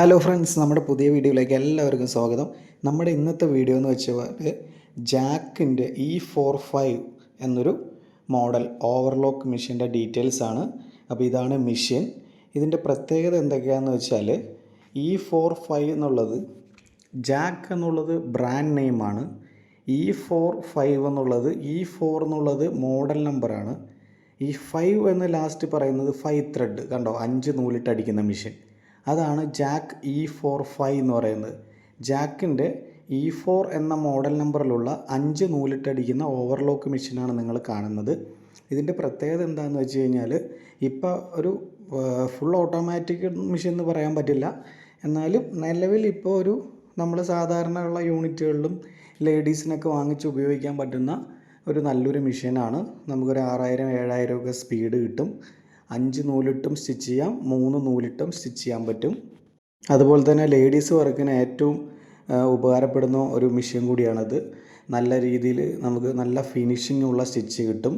Hello friends നമ്മുടെ പുതിയ വീഡിയോയിലേക്ക് എല്ലാവർക്കും സ്വാഗതം. നമ്മുടെ ഇന്നത്തെ വീഡിയോ എന്ന് വെച്ചാൽ ജാക്കിന്റെ ഇ ഫോർ ഫൈവ് എന്നൊരു മോഡൽ ഓവർലോക്ക് മെഷീന്റെ ഡീറ്റെയിൽസ് ആണ്. അപ്പോൾ ഇതാണ് മെഷീൻ. ഇതിന്റെ പ്രത്യേകത എന്തൊക്കെയാന്ന് വെച്ചാൽ ഇ ഫോർ ഫൈവ് എന്നുള്ളത് ജാക്ക് എന്നുള്ളത് ബ്രാൻഡ് നെയിമാണ് ഇ ഫോർ ഫൈവ് എന്നുള്ളത് ഇ ഫോർ എന്നുള്ളത് മോഡൽ നമ്പറാണ് ഈ ഫൈവ് എന്ന് ലാസ്റ്റ് പറയുന്നത് ഫൈവ് ത്രെഡ് കണ്ടോ? അഞ്ച് നൂലിട്ട് അടിക്കുന്ന മെഷീൻ. അതാണ് ജാക്ക് ഇ ഫോർ ഫൈവ് എന്ന് പറയുന്നത്. ജാക്കിന്റെ ഇ ഫോർ എന്ന മോഡൽ നമ്പറിലുള്ള അഞ്ച് നൂലിട്ടടിക്കുന്ന ഓവർലോക്ക് മെഷീനാണ് നിങ്ങൾ കാണുന്നത്. ഇതിന്റെ പ്രത്യേകത എന്താണെന്ന് വെച്ച് കഴിഞ്ഞാൽ ഇപ്പോൾ ഒരു ഫുൾ ഓട്ടോമാറ്റിക് മെഷീൻ എന്ന് പറയാൻ പറ്റില്ല. എന്നാലും നിലവിൽ ഇപ്പോൾ ഒരു നമ്മൾ സാധാരണയുള്ള യൂണിറ്റുകളിലും ലേഡീസിനൊക്കെ വാങ്ങിച്ച് ഉപയോഗിക്കാൻ പറ്റുന്ന ഒരു നല്ലൊരു മെഷീനാണ് നമുക്കൊരു ആറായിരം ഏഴായിരം ഒക്കെ സ്പീഡ് കിട്ടും. അഞ്ച് നൂലിട്ടും സ്റ്റിച്ച് ചെയ്യാം മൂന്ന് നൂലിട്ടും സ്റ്റിച്ച് ചെയ്യാൻ പറ്റും. അതുപോലെ തന്നെ ലേഡീസ് വർക്കിന് ഏറ്റവും ഉപകാരപ്പെടുന്ന ഒരു മെഷീൻ കൂടിയാണത്. നല്ല രീതിയിൽ നമുക്ക് നല്ല ഫിനിഷിംഗ് ഉള്ള സ്റ്റിച്ച് കിട്ടും.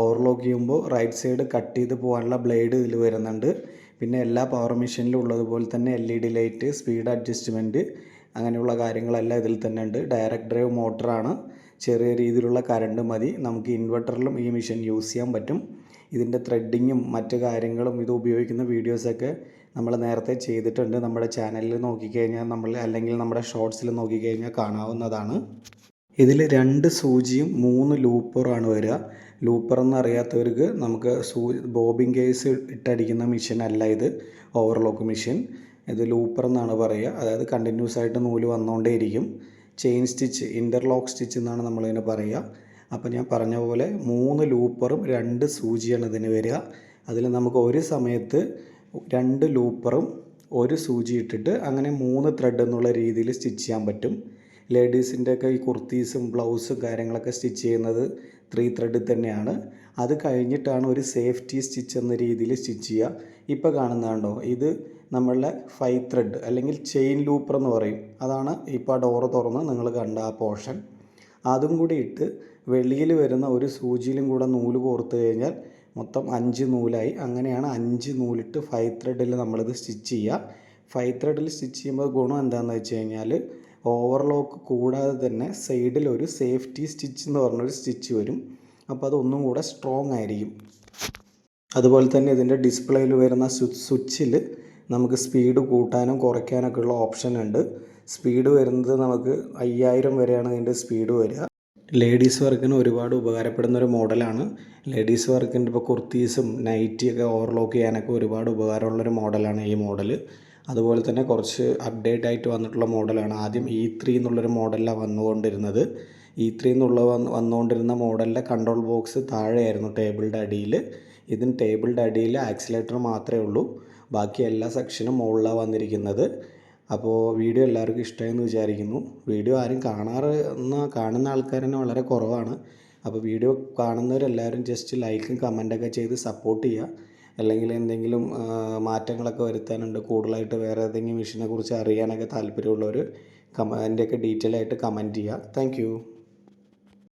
ഓവർലോക്ക് ചെയ്യുമ്പോൾ റൈറ്റ് സൈഡ് കട്ട് ചെയ്ത് പോകാനുള്ള ബ്ലേഡ് ഇതിൽ വരുന്നുണ്ട്. പിന്നെ എല്ലാ പവർ മെഷീനിലും ഉള്ളതുപോലെ തന്നെ L E D light speed adjustment അങ്ങനെയുള്ള കാര്യങ്ങളെല്ലാം ഇതിൽ തന്നെ ഉണ്ട്. ഡയറക്ട് ഡ്രൈവ് മോട്ടറാണ് ചെറിയ രീതിയിലുള്ള കറണ്ട് മതി. നമുക്ക് ഇൻവെർട്ടറിലും ഈ മെഷീൻ യൂസ് ചെയ്യാൻ പറ്റും. ഇതിന്റെ ത്രെഡിങ്ങും മറ്റു കാര്യങ്ങളും ഇത് ഉപയോഗിക്കുന്ന വീഡിയോസൊക്കെ നമ്മൾ നേരത്തെ ചെയ്തിട്ടുണ്ട്. നമ്മുടെ ചാനലിൽ നോക്കിക്കഴിഞ്ഞാൽ നമ്മൾ അല്ലെങ്കിൽ നമ്മുടെ ഷോർട്സിൽ നോക്കിക്കഴിഞ്ഞാൽ കാണാവുന്നതാണ്. ഇതിൽ രണ്ട് സൂചിയും മൂന്ന് ലൂപ്പറാണ് വരിക. ലൂപ്പർ എന്നറിയാത്തവർക്ക് നമുക്ക് സൂ ബോബിൻ കേസ് ഇട്ടടിക്കുന്ന മെഷീൻ അല്ല ഇത്. ഓവർലോക്ക് മെഷീൻ ഇത് ലൂപ്പർ എന്നാണ് പറയുക. അതായത് കണ്ടിന്യൂസ് ആയിട്ട് നൂൽ വന്നുകൊണ്ടേയിരിക്കും ചെയിൻ സ്റ്റിച്ച് ഇന്റർലോക്ക് സ്റ്റിച്ച് എന്നാണ് നമ്മളിതിനെ പറയുക. അപ്പോൾ ഞാൻ പറഞ്ഞ പോലെ മൂന്ന് ലൂപ്പറും രണ്ട് സൂചിയാണ് ഇതിന് വരിക. അതിൽ നമുക്ക് ഒരു സമയത്ത് രണ്ട് ലൂപ്പറും ഒരു സൂചി ഇട്ടിട്ട് അങ്ങനെ മൂന്ന് ത്രെഡ് എന്നുള്ള രീതിയിൽ സ്റ്റിച്ച് ചെയ്യാൻ പറ്റും. ലേഡീസിന്റെയൊക്കെ ഈ കുർത്തീസും ബ്ലൗസും കാര്യങ്ങളൊക്കെ സ്റ്റിച്ച് ചെയ്യുന്നത് ത്രീ ത്രെഡിൽ തന്നെയാണ്. അത് കഴിഞ്ഞിട്ടാണ് ഒരു സേഫ്റ്റി സ്റ്റിച്ച് എന്ന രീതിയിൽ സ്റ്റിച്ച് ചെയ്യുക. ഇപ്പോൾ കാണുന്നതാണ്ടോ ഇത് നമ്മളുടെ ഫൈവ് ത്രെഡ് അല്ലെങ്കിൽ ചെയിൻ ലൂപ്പർ എന്ന് പറയും. അതാണ് ഇപ്പോൾ ആ ഡോറ് തുറന്ന് നിങ്ങൾ കണ്ട ആ പോർഷൻ അതും കൂടി ഇട്ട് വെളിയിൽ വരുന്ന ഒരു സൂചിയിലും കൂടെ നൂൽ കോർത്ത് കഴിഞ്ഞാൽ മൊത്തം അഞ്ച് നൂലായി. അങ്ങനെയാണ് അഞ്ച് നൂലിട്ട് ഫൈവ് ത്രെഡിൽ നമ്മളിത് സ്റ്റിച്ച് ചെയ്യുക. ഫൈവ് ത്രെഡിൽ സ്റ്റിച്ച് ചെയ്യുമ്പോൾ ഗുണം എന്താണെന്ന് വെച്ച് കഴിഞ്ഞാൽ ഓവർലോക്ക് കൂടാതെ തന്നെ സൈഡിൽ ഒരു സേഫ്റ്റി സ്റ്റിച്ച് എന്ന് പറഞ്ഞൊരു സ്റ്റിച്ച് വരും. അപ്പോൾ അതൊന്നും കൂടെ സ്ട്രോങ് ആയിരിക്കും. അതുപോലെ തന്നെ ഇതിന്റെ ഡിസ്പ്ലേയിൽ വരുന്ന സ്വിച്ചിൽ നമുക്ക് സ്പീഡ് കൂട്ടാനും കുറയ്ക്കാനൊക്കെ ഉള്ള ഓപ്ഷൻ ഉണ്ട്. സ്പീഡ് വരുന്നത് നമുക്ക് അയ്യായിരം വരെയാണ് ഇതിന്റെ സ്പീഡ് വരിക. ലേഡീസ് വർക്കിന് ഒരുപാട് ഉപകാരപ്പെടുന്ന ഒരു മോഡലാണ് ലേഡീസ് വർക്കിന്റെ ഇപ്പോൾ കുർത്തീസും നൈറ്റിയൊക്കെ ഓവർലോക്ക് ചെയ്യാനൊക്കെ ഒരുപാട് ഉപകാരമുള്ളൊരു മോഡലാണ് ഈ മോഡൽ അതുപോലെ തന്നെ കുറച്ച് അപ്ഡേറ്റ് ആയിട്ട് വന്നിട്ടുള്ള മോഡലാണ് ആദ്യം ഇ ത്രീ എന്നുള്ളൊരു മോഡലാണ് വന്നുകൊണ്ടിരുന്നത്. ഇ ത്രീ എന്നുള്ള വന്ന് വന്നുകൊണ്ടിരുന്ന മോഡലിന്റെ കൺട്രോൾ ബോക്സ് താഴെയായിരുന്നു ടേബിളിന്റെ അടിയിൽ ഇതിന് ടേബിളിന്റെ അടിയിൽ ആക്സിലേറ്റർ മാത്രമേ ഉള്ളൂ. ബാക്കി എല്ലാ സെക്ഷനും മുകളിലാണ് വന്നിരിക്കുന്നത്. അപ്പോൾ വീഡിയോ എല്ലാവർക്കും ഇഷ്ടമായെന്ന് വിചാരിക്കുന്നു. വീഡിയോ ആരും കാണാറ് കാണുന്ന ആൾക്കാർ തന്നെ വളരെ കുറവാണ്. അപ്പോൾ വീഡിയോ കാണുന്നവരെല്ലാവരും ജസ്റ്റ് ലൈക്കും കമന്റൊക്കെ ചെയ്ത് സപ്പോർട്ട് ചെയ്യുക. അല്ലെങ്കിൽ എന്തെങ്കിലും മാറ്റങ്ങളൊക്കെ വരുത്താനുണ്ട് കൂടുതലായിട്ട് വേറെ ഏതെങ്കിലും മെഷീനെ കുറിച്ച് അറിയാനൊക്കെ താല്പര്യമുള്ളവർ കമ അതിന്റെയൊക്കെ ഡീറ്റെയിൽ ആയിട്ട് കമന്റ് ചെയ്യുക. താങ്ക്